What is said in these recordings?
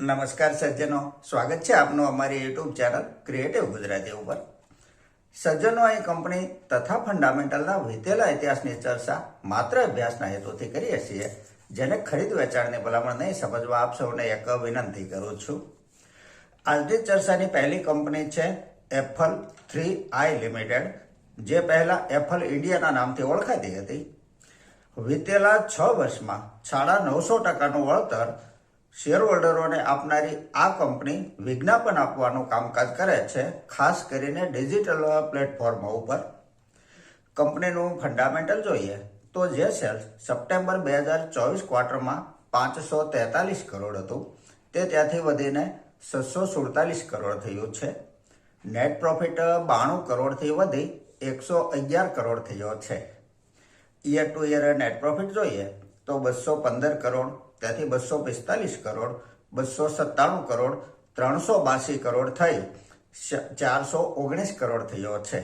નમસ્કાર સજ્જનો. સ્વાગત છે આપનું અમારી યુટ્યુબ ચેનલ ક્રિએટિવ ગુજરાતી ઉપર. સજ્જનો, અહીં કંપની તથા ફંડામેન્ટલના વીતેલા ઇતિહાસની ચર્ચા માત્ર અભ્યાસના હેતુથી કરીએ છીએ, જેને ખરીદ વેચાણની ભલામણ નહીં સમજવા આપ સૌને એક વિનંતી કરું છું. આજની ચર્ચાની પહેલી કંપની છે એફલ થ્રી આઈ લિમિટેડ, જે પહેલાં એફલ ઇન્ડિયાના નામથી ઓળખાતી હતી. વીતેલા છ વર્ષમાં સાડા નવસો ટકાનું વળતર શેરહોલ્ડરોને આપનારી આ કંપની વિજ્ઞાપન આપવાનું કામકાજ કરે છે, ખાસ કરીને ડિજિટલ પ્લેટફોર્મ ઉપર. કંપનીનું ફંડામેન્ટલ જોઈએ તો જે સેલ્સ સપ્ટેમ્બર બે હજાર ચોવીસ ક્વાર્ટરમાં પાંચસો તેતાલીસ કરોડ હતું, તે ત્યાંથી વધીને છસો સુડતાલીસ કરોડ થયું છે. નેટ પ્રોફિટ બાણું કરોડથી વધી એકસો અગિયાર કરોડ થયો છે. Year to year net profit જોઈએ તો બસો પંદર કરોડ ત્યાંથી બસો પિસ્તાલીસ કરોડ બસો સત્તાણું કરોડ ત્રણસો બાસી કરોડ થઈ ચારસો ઓગણીસ કરોડ થયો છે.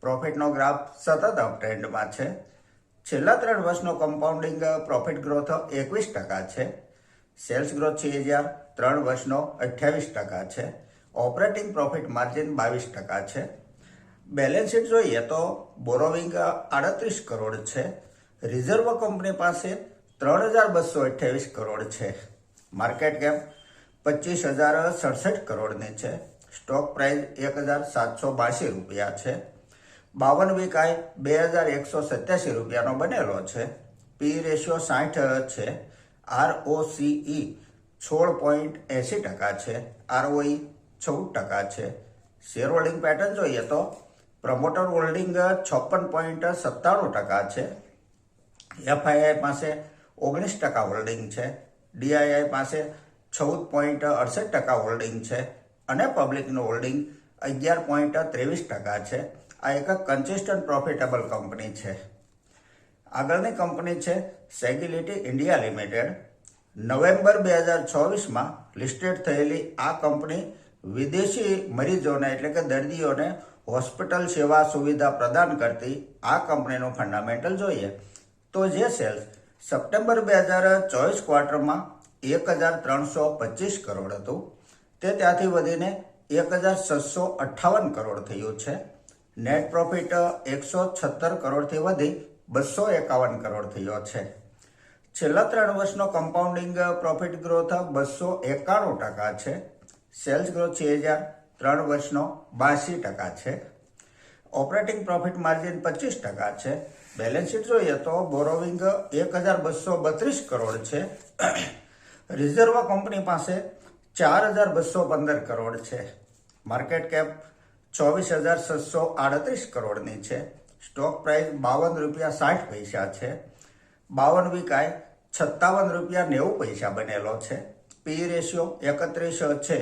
પ્રોફિટનો ગ્રાફ સતત અપટ્રેન્ડમાં છે. છેલ્લા ત્રણ વર્ષનો કમ્પાઉન્ડિંગ પ્રોફિટ ગ્રોથ એકવીસ ટકા છે. સેલ્સ ગ્રોથ છે હજાર, ત્રણ વર્ષનો અઠ્યાવીસ ટકા છે. ઓપરેટિંગ પ્રોફિટ માર્જિન બાવીસ ટકા છે. બેલેન્સ શીટ જોઈએ તો બોરોવિંગ આડત્રીસ કરોડ છે. રિઝર્વ કંપની પાસે ત્રણ હજાર બસો અઠ્યાવીસ કરોડ છે. માર્કેટ કેપ પચીસ હજાર સડસઠ કરોડની છે. સ્ટોક પ્રાઇસ એક હજાર સાતસો બાસી રૂપિયા છે. બાવન વિકાય બે હજાર એકસો સત્યાસી રૂપિયાનો બનેલો છે. પી રેશિયો સાઠ છે. આર ઓ સીઈ સોળ પોઈન્ટ એંસી ટકા છે. આરઓઈ ચૌદ ટકા છે. શેર હોલ્ડિંગ પેટર્ન જોઈએ તો પ્રમોટર હોલ્ડિંગ છપ્પન પોઈન્ટ સત્તાણું ટકા છે. એફઆઈઆઈ પાસે ઓગણીસ ટકા હોલ્ડિંગ છે. ડીઆઈઆઈ પાસે ચૌદ પોઈન્ટ અડસઠ ટકા હોલ્ડિંગ છે અને પબ્લિકનું હોલ્ડિંગ અગિયાર પોઈન્ટ ત્રેવીસ ટકા છે. આ એક કન્સિસ્ટન્ટ પ્રોફિટેબલ કંપની છે. આગળની કંપની છે સેગ્યુલિટી ઇન્ડિયા લિમિટેડ નવેમ્બર બે હજાર ચોવીસમાં લિસ્ટેડ થયેલી આ કંપની વિદેશી મરીજોને એટલે કે દર્દીઓને હોસ્પિટલ સેવા સુવિધા પ્રદાન કરતી આ કંપનીનું ફંડામેન્ટલ જોઈએ તો જે સેલ્સ સપ્ટેમ્બર બે હજાર ચોવીસ ક્વાર્ટરમાં એક હજાર ત્રણસો પચીસ કરોડ હતું. તે ત્યાંથી વધીને એક હજાર છસો અઠ્ઠાવન કરોડ થયું છે. નેટ પ્રોફિટ એકસો છત્તર કરોડથી વધી બસો એકાવન કરોડ થયો છે. છેલ્લા ત્રણ વર્ષનો કમ્પાઉન્ડિંગ પ્રોફિટ ગ્રોથ બસો એકાણું ટકા છે. સેલ્સ ગ્રોથ છે હજાર ત્રણ વર્ષનો બાસી ટકા છે. ઓપરેટિંગ પ્રોફિટ માર્જિન પચીસ ટકા છે. બેલેન્સ શીટ જોઈએ તો બોરોવિંગ એક હજાર બસો બત્રીસ કરોડ છે. રિઝર્વ કંપની પાસે ચાર હજાર બસો પંદર કરોડ છે. માર્કેટ કેપ ચોવીસ હજાર છસો આડત્રીસ કરોડની છે. સ્ટોક પ્રાઇસ બાવન રૂપિયા સાઠ પૈસા છે. બાવન વિકાય સત્તાવન રૂપિયા નેવું પૈસા બનેલો છે. પી રેશિયો એકત્રીસ છે.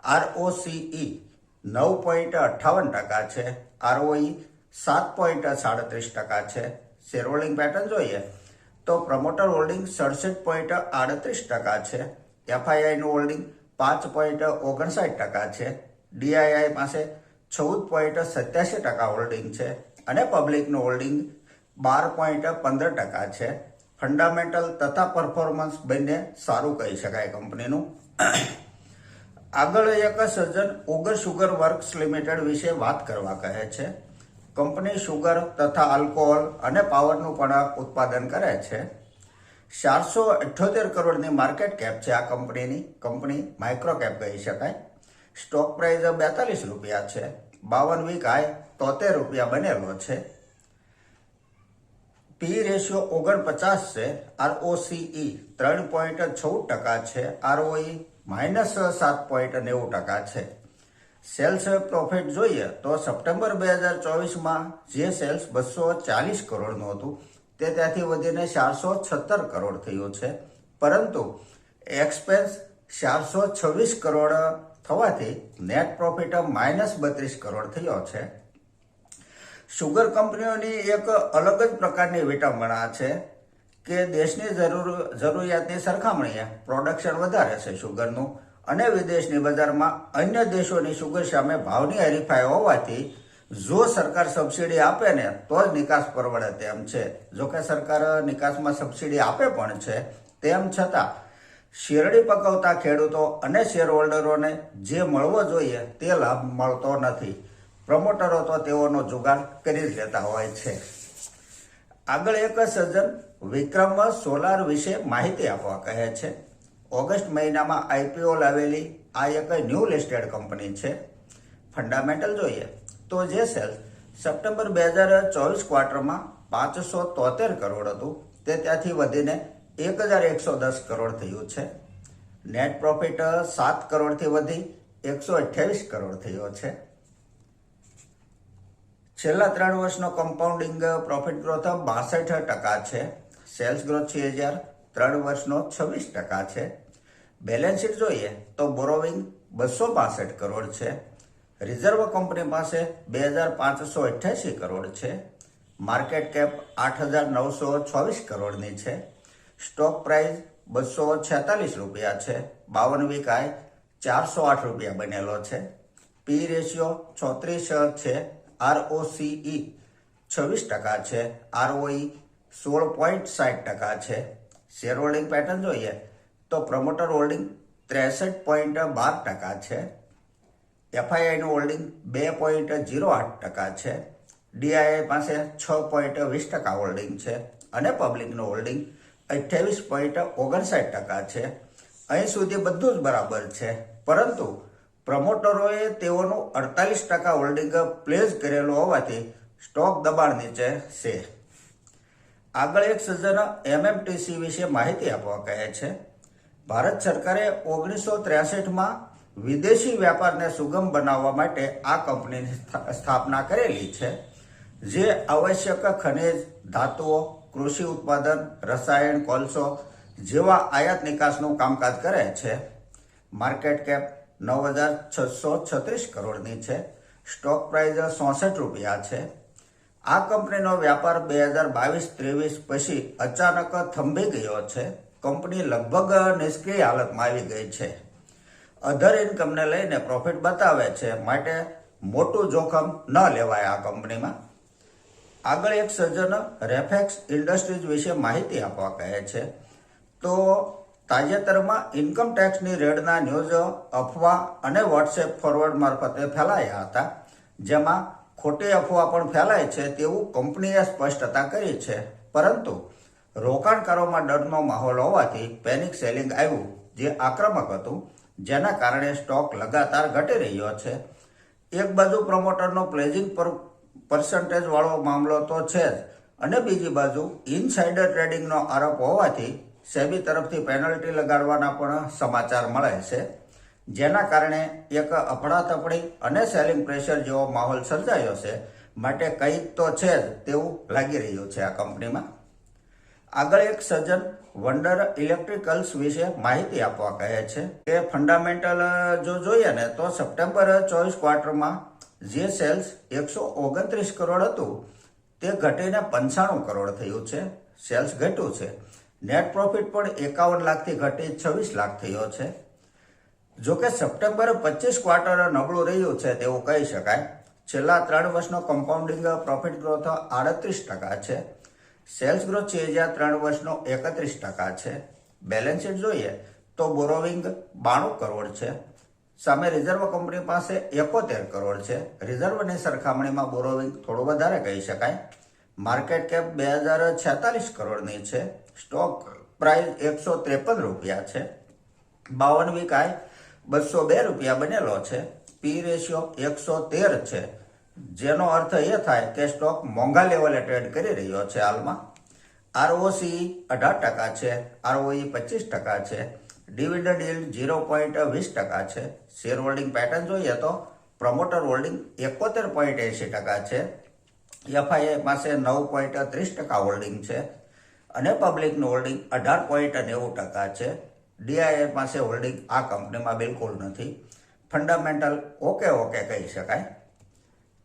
આરઓસીઈ નવ પોઈન્ટ અઠ્ઠાવન ટકા છે. આરઓઈ સાત પોઈન્ટ સાડત્રીસ ટકા છે. શેર હોલ્ડિંગ પેટર્ન જોઈએ તો પ્રમોટર હોલ્ડિંગ સડસઠ પોઈન્ટ આડત્રીસ ટકા છે. એફઆઈઆઈનું હોલ્ડિંગ પાંચ પોઈન્ટ ઓગણસાઠ ટકા છે. ડીઆઈઆઈ પાસે ચૌદ પોઈન્ટ સત્યાસી ટકા હોલ્ડિંગ છે અને પબ્લિકનું હોલ્ડિંગ બાર પોઈન્ટ પંદર ટકા છે. ફંડામેન્ટલ તથા પરફોર્મન્સ બંને સારું કહી શકાય કંપનીનું આગળ એક સજ્જન ઓગર સુગર વર્ક્સ લિમિટેડ વિશે વાત કરવા કહે છે. કંપની સુગર તથા આલ્કોહોલ અને પાવરનું પણ ઉત્પાદન કરે છે. ચારસો અઠ્યોતેર કરોડની માર્કેટ કેપ છે આ કંપનીની. કંપની માઇક્રો કેપ કહી શકાય. સ્ટોક પ્રાઇસ બેતાલીસ રૂપિયા છે. બાવન વીક આય તોતેર રૂપિયા બનેલો છે. પી રેશિયો ઓગણપચાસ છે. આરઓસીઈ ત્રણ પોઈન્ટ છવ ટકા છે. આરઓઈ માઇનસ સાત પોઈન્ટ નેવું ટકા છે. સેલ્સ પ્રોફિટ જોઈએ તો સપ્ટેમ્બર બે હજાર ચોવીસમાં જે સેલ્સ બસો ચાલીસ કરોડનું હતું, તે ત્યાંથી વધીને ચારસો છત્તર કરોડ થયું છે. પરંતુ એક્સપેન્સ ચારસો છવ્વીસ કરોડ થવાથી નેટ પ્રોફિટ માઇનસ બત્રીસ કરોડ થયો છે. સુગર કંપનીઓની એક અલગ જ પ્રકારની વિટંબણા છે કે દેશની જરૂર જરૂરિયાતની સરખામણીએ પ્રોડક્શન વધારે છે શુગરનું અને વિદેશની બજારમાં અન્ય દેશોની સુગર સામે ભાવની હરીફાઈ હોવાથી જો સરકાર સબસિડી આપે ને, તો જ નિકાસ પરવડે તેમ છે. જોકે સરકાર નિકાસમાં સબસિડી આપે પણ છે, તેમ છતાં શેરડી પકવતા ખેડૂતો અને શેર હોલ્ડરોને જે મળવો જોઈએ, તે લાભ મળતો નથી. પ્રમોટરો તો તેઓનો જુગાડ કરી જ લેતા હોય છે. આગળ એક સજ્જન, વિક્રમ સોલાર વિશે માહિતી આપવા કહે છે. ઓગસ્ટ મહિનામાં આઈપીઓ લાવેલી આ એક ન્યૂ લિસ્ટેડ કંપની છે. ફંડામેન્ટલ જોઈએ તો જે સેલ્સ સપ્ટેમ્બર બે હજાર ચોવીસ ક્વાર્ટરમાં પાંચસો તોતેર કરોડ હતું, તે ત્યાંથી વધીને એક હજાર એકસો દસ કરોડ થયું છે. નેટ પ્રોફિટ સાત કરોડથી વધી એકસો અઠ્યાવીસ કરોડ થયો છે. છેલ્લા ત્રણ વર્ષનો કમ્પાઉન્ડિંગ પ્રોફિટ ગ્રોથ બાસઠ ટકા છે. સેલ્સ ગ્રોથ છે હજાર, ત્રણ વર્ષનો છવ્વીસ ટકા છે. બેલેન્સ શીટ જોઈએ તો બોરોવિંગ બસો બાસઠ કરોડ છે. રિઝર્વ કંપની પાસે બે હજાર પાંચસો અઠ્યાસી કરોડ છે. માર્કેટ કેપ આઠ હજાર નવસો છવ્વીસ કરોડની છે. સ્ટોક પ્રાઇસ બસો છેતાલીસ રૂપિયા છે. બાવન વિકાય ચારસો આઠ રૂપિયા બનેલો છે. પી રેશિયો ચોત્રીસ છે. આરઓસીઈ છવ્વીસ ટકા છે. આરઓઈ સોળ પોઈન્ટ સાઠ ટકા છે. શેર હોલ્ડિંગ પેટર્ન જોઈએ તો પ્રમોટર હોલ્ડિંગ ત્રેસઠ પોઈન્ટ બાર ટકા છે. એફઆઈઆઈનું હોલ્ડિંગ બે પોઈન્ટ જીરો આઠ ટકા છે. ડીઆઈઆઈ પાસે છ પોઈન્ટ વીસ ટકા હોલ્ડિંગ છે અને પબ્લિકનું હોલ્ડિંગ અઠ્યાવીસ પોઈન્ટ ઓગણસાઠ ટકા છે. અહીં સુધી બધું જ બરાબર છે. પરંતુ પ્રમોટરોએ તેઓનું અડતાલીસ ટકા હોલ્ડિંગ પ્લેસ કરેલું હોવાથી સ્ટોક દબાણ નીચે છે. આગળ એક સજ્જન એમએમટીસી વિશે માહિતી આપવા કહે છે. ભારત સરકારે ઓગણીસો ત્રેસઠમાં વિદેશી વ્યાપારને સુગમ બનાવવા માટે આ કંપનીની સ્થાપના કરેલી છે, જે આવશ્યક ખનિજ, ધાતુઓ, કૃષિ ઉત્પાદન, રસાયણ, કોલસો જેવા આયાત નિકાસનું કામકાજ કરે છે. માર્કેટ કેપ નવ હજાર છસો છત્રીસ કરોડની છે. સ્ટોક પ્રાઇસ ચોસઠ રૂપિયા છે. આ કંપનીનો વ્યાપાર બે હજાર બાવીસ ત્રેવીસ પછી અચાનક થંભી ગયો છે. કંપની લગભગ નિષ્ક્રિય હાલતમાં આવી ગઈ છે. અધર ઇન્કમને લઈને પ્રોફિટ બતાવે છે માટે મોટું જોખમ ન લેવાય આ કંપનીમાં. આગળ એક સર્જન રેફેક્સ ઇન્ડસ્ટ્રીઝ વિશે માહિતી આપવા કહે છે. તો તાજેતરમાં ઇન્કમ ટેક્સની રેડના ન્યૂઝ અફવા અને વોટ્સએપ ફોરવર્ડ મારફતે ફેલાયા હતા. જેમાં ખોટી અફવા પણ ફેલાય છે તેવું કંપનીએ સ્પષ્ટતા કરી છે. પરંતુ રોકાણકારોમાં ડરનો માહોલ હોવાથી પેનિક સેલિંગ આવ્યું, જે આક્રમક હતું, જેના કારણે સ્ટોક લગાતાર ઘટી રહ્યો છે. એક બાજુ પ્રમોટરનો પ્લેઝિંગ પર પર્સન્ટેજ વાળો મામલો તો છે જ, અને બીજી બાજુ ઇનસાઇડર ટ્રેડિંગનો આરોપ હોવાથી સેબી તરફથી પેનલ્ટી લગાડવાના પણ સમાચાર મળે છે, જેના કારણે એક અફડાતફડી અને સેલિંગ પ્રેશર જેવો માહોલ સર્જાયો છે. માટે કંઈક તો છે જ તેવું લાગી રહ્યું છે આ કંપનીમાં. આગળ એક સજ્જન વંડર ઇલેક્ટ્રિકલ્સ વિશે માહિતી આપવા કહે છે કે ફંડામેન્ટલ જો જોઈએ ને તો સપ્ટેમ્બર ચોવીસ ક્વાર્ટરમાં જે સેલ્સ એકસો ઓગણત્રીસ કરોડ હતું, તે ઘટીને પંચાણું કરોડ થયું છે. સેલ્સ ઘટ્યું છે. નેટ પ્રોફિટ પણ એકાવન લાખથી ઘટી છવ્વીસ લાખ થયો છે. જોકે સપ્ટેમ્બર પચીસ ક્વાર્ટર નબળું રહ્યું છે તેવું કહી શકાય. છેલ્લા ત્રણ વર્ષનો કમ્પાઉન્ડિંગ પ્રોફિટ ગ્રોથ આડત્રીસ ટકા છે. સેલ્સ ગ્રોથ છે હજાર ત્રણ વર્ષનો એકત્રીસ ટકા છે. બેલેન્સ શીટ જોઈએ તો બોરોવિંગ બાણું કરોડ છે. સામે રિઝર્વ કંપની પાસે એકોતેર કરોડ છે. રિઝર્વની સરખામણીમાં બોરોવિંગ થોડું વધારે કહી શકાય. માર્કેટ કેપ બે હજાર છેતાલીસ કરોડની છે. સ્ટોક પ્રાઇસ એકસો ત્રેપન રૂપિયા છે. બાવન વિકાય બસો બે રૂપિયા બનેલો છે. પી રેશિયો એકસો તેર છે. જેનો અર્થ એ થાય કે સ્ટોક મોંઘા લેવલે ટ્રેડ કરી રહ્યો છે હાલમાં. આરઓસી અઢાર ટકા છે, આરઓઈ પચીસ ટકા છે, ડિવિડન્ડ યીલ્ડ ઝીરો પોઈન્ટ વીસ ટકા છે. શેર હોલ્ડિંગ પેટર્ન જોઈએ તો પ્રમોટર હોલ્ડિંગ એકોતેર પોઈન્ટ એંશી ટકા છે. એફઆઈએ પાસે નવ પોઈન્ટ ત્રીસ ટકા હોલ્ડિંગ છે અને પબ્લિકનું હોલ્ડિંગ અઢાર પોઈન્ટ નેવું ટકા છે. ડીઆઈએ પાસે હોલ્ડિંગ આ કંપનીમાં બિલકુલ નથી. ફંડામેન્ટલ ઓકે ઓકે કહી શકાય.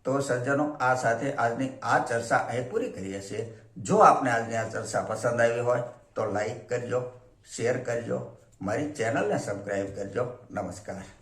તો સજ્જનો, આ સાથે આજની આ ચર્ચા અહીં પૂરી કરીએ છીએ. જો આપને આજની આ ચર્ચા પસંદ આવી હોય, તો લાઈક કરજો, શેર કરજો, મારી ચેનલને સબસ્ક્રાઈબ કરજો. નમસ્કાર.